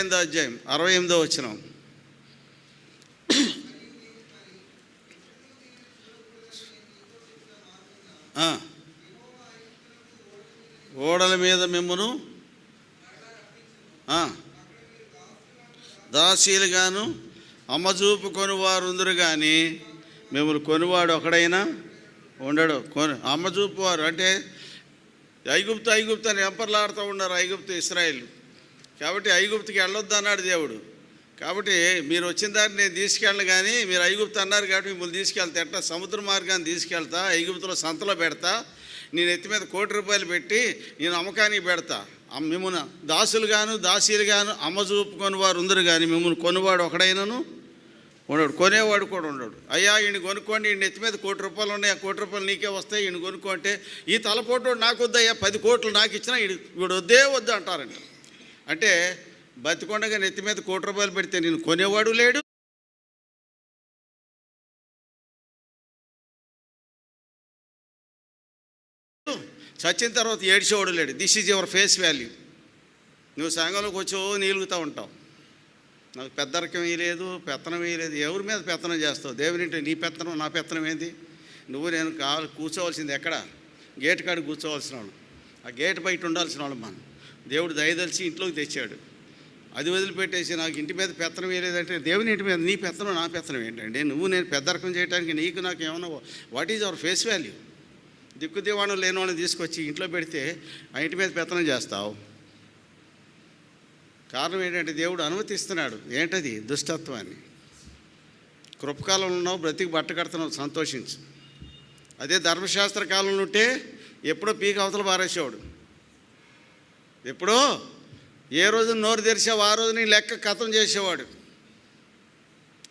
ఎనిమిదో అధ్యాయం అరవై ఎనిమిదో వచ్చిన ఓడల మీద మిమ్మను ఆ, దాసీలుగాను అమ్మజూపు కొనువారుందరు కానీ మిమ్మల్ని కొనువాడు ఒకడైనా ఉండడు. కొను అమ్మజూపు వారు అంటే ఐగుప్తు ఐగుప్తు అని ఎంపర్లాడుతూ ఉన్నారు ఐగుప్తు ఇస్రాయిల్. కాబట్టి ఐగుప్తికి వెళ్ళొద్దు అన్నాడు దేవుడు. కాబట్టి మీరు వచ్చిన దాన్ని నేను తీసుకెళ్ళను కానీ మీరు ఐగుప్తు అన్నారు కాబట్టి మిమ్మల్ని తీసుకెళ్తా. ఎట్లా? సముద్ర మార్గాన్ని తీసుకెళ్తా ఐగుప్తులో సంతలో పెడతా నేను ఎత్తి మీద కోటి రూపాయలు పెట్టి నేను అమ్మకానికి పెడతా. మిమ్మల్ని దాసులు గాను దాసులుగాను దాసీలుగాను అమ్మ చూపుకొని వారు ఉందరు కానీ మిమ్మల్ని కొనువాడు ఒకడైనను ఉండడు. కొనేవాడు కూడా ఉండడు. అయ్యా ఈయన కొనుక్కోండి ఈయన ఎత్తి మీద కోటి రూపాయలు ఉన్నాయి ఆ కోటి రూపాయలు నీకే వస్తాయి ఈయన కొనుక్కుంటే ఈ తలపోటు నాకు వద్దయ్యా పది కోట్లు నాకు ఇచ్చినా వీడు వద్దే వద్దు అంటారంట. అంటే బతికొండగా నెత్తి మీద కోటి రూపాయలు పెడితే నేను కొనేవాడు లేడు? చచ్చిన తర్వాత ఏడ్చేవాడు లేడు. This is your face value నువ్వు సంఘంలోకి వచ్చో నీలుగుతూ ఉంటావు. నాకు పెద్దరకం వేయలేదు పెత్తనం వేయలేదు ఎవరి మీద పెత్తనం చేస్తావు? దేవునింటే నీ పెత్తనం నా పెత్తనం ఏంది? నువ్వు నేను కావాలి కూర్చోవలసింది ఎక్కడ? గేట్ కాడ కూర్చోవలసిన వాళ్ళు. ఆ గేట్ బయట ఉండాల్సిన వాళ్ళు మనం. దేవుడు దయదలిచి ఇంట్లోకి తెచ్చాడు. అది వదిలిపెట్టేసి నాకు ఇంటి మీద పెత్తనం వేయలేదంటే దేవుని ఇంటి మీద నీ పెత్తనం నా పెత్తనం ఏంటంటే నువ్వు నేను పెద్దరకం చేయడానికి నీకు నాకు ఏమన్నా what is our face value దిక్కు దివాణం లేని వాళ్ళని తీసుకొచ్చి ఇంట్లో పెడితే ఆ ఇంటి మీద పెత్తనం చేస్తావు. కారణం ఏంటంటే దేవుడు అనుమతిస్తున్నాడు. ఏంటది? దుష్టత్వాన్ని. కృపకాలంలో ఉన్నావు బ్రతికి బట్ట కడుతున్నావు సంతోషించు. అదే ధర్మశాస్త్ర కాలంలో ఉంటే ఎప్పుడో పీక అవతల పారేసేవాడు. ఎప్పుడో ఏ రోజు నోరు తెరిచావు ఆ రోజు నీ లెక్క కథం చేసేవాడు.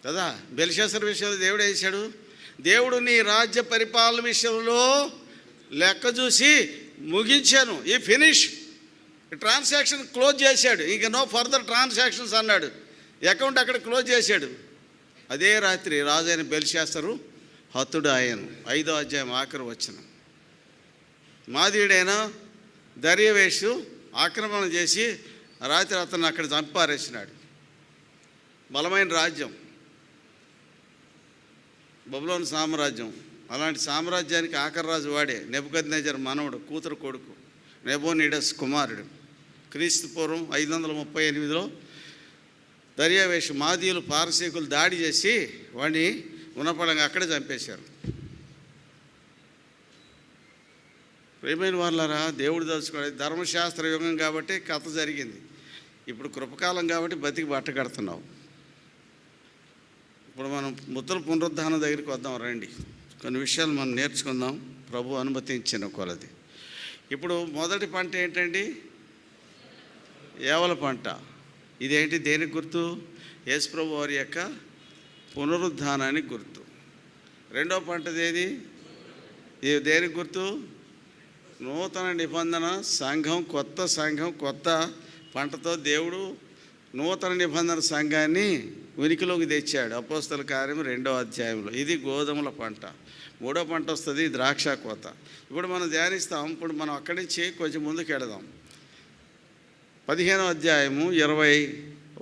కదా? బెలిశేశ్వర విషయంలో దేవుడు వేసాడు దేవుడు నీ రాజ్య పరిపాలన విషయంలో లెక్క చూసి ముగించాను. ఈ ఫినిష్. ట్రాన్సాక్షన్ క్లోజ్ చేశాడు. ఇంక నో ఫర్దర్ ట్రాన్సాక్షన్స్ అన్నాడు. అకౌంట్ అక్కడ క్లోజ్ చేశాడు. అదే రాత్రి రాజైన బెలిశేస్తారు హతుడు ఆయన. ఐదో అధ్యాయం ఆఖరు వచ్చిన మాదీడైన దర్యవేషు ఆక్రమణ చేసి రాత్రి అతను అక్కడ చంపారేసినాడు. బలమైన రాజ్యం. బబులోని సామ్రాజ్యం. అలాంటి సామ్రాజ్యానికి ఆఖరరాజు వాడే నెబుకద్నేజర్ మనవడు కూతురు కొడుకు నెబోనిడస్ కుమారుడు. క్రీస్తు పూర్వం ఐదు వందల ముప్పై ఎనిమిదిలో దర్యావేషు మాదీయులు పారసీకులు దాడి చేసి వాడిని ఉన్నపడంగా అక్కడే చంపేశారు. ప్రేమైన వాళ్ళారా దేవుడు దలుచుకోవాలి ధర్మశాస్త్ర యుగం కాబట్టి కథ జరిగింది. ఇప్పుడు కృపకాలం కాబట్టి బతికి బట్ట కడుతున్నావు. ఇప్పుడు మనం ముద్ర పునరుద్ధానం దగ్గరికి వద్దాం రండి. కొన్ని విషయాలు మనం నేర్చుకుందాం. ప్రభు అనుమతించిన కొలది. ఇప్పుడు మొదటి పంట ఏంటండి? ఏవల పంట? ఇదేంటి దేనికి గుర్తు? యేసు వారి యొక్క పునరుద్ధానానికి గుర్తు. రెండో పంటది ఏది? దేనికి గుర్తు? నూతన నిబంధన సంఘం కొత్త సంఘం కొత్త పంటతో దేవుడు నూతన నిబంధన సంఘాన్ని ఉనికిలోకి తెచ్చాడు. అపోస్తల కార్యం రెండో అధ్యాయంలో. ఇది గోధుమల పంట. మూడో పంట వస్తుంది ద్రాక్ష కోత. ఇప్పుడు మనం ధ్యానిస్తాం. ఇప్పుడు మనం అక్కడి నుంచి కొంచెం ముందుకు వెళదాం పదిహేనో అధ్యాయము ఇరవై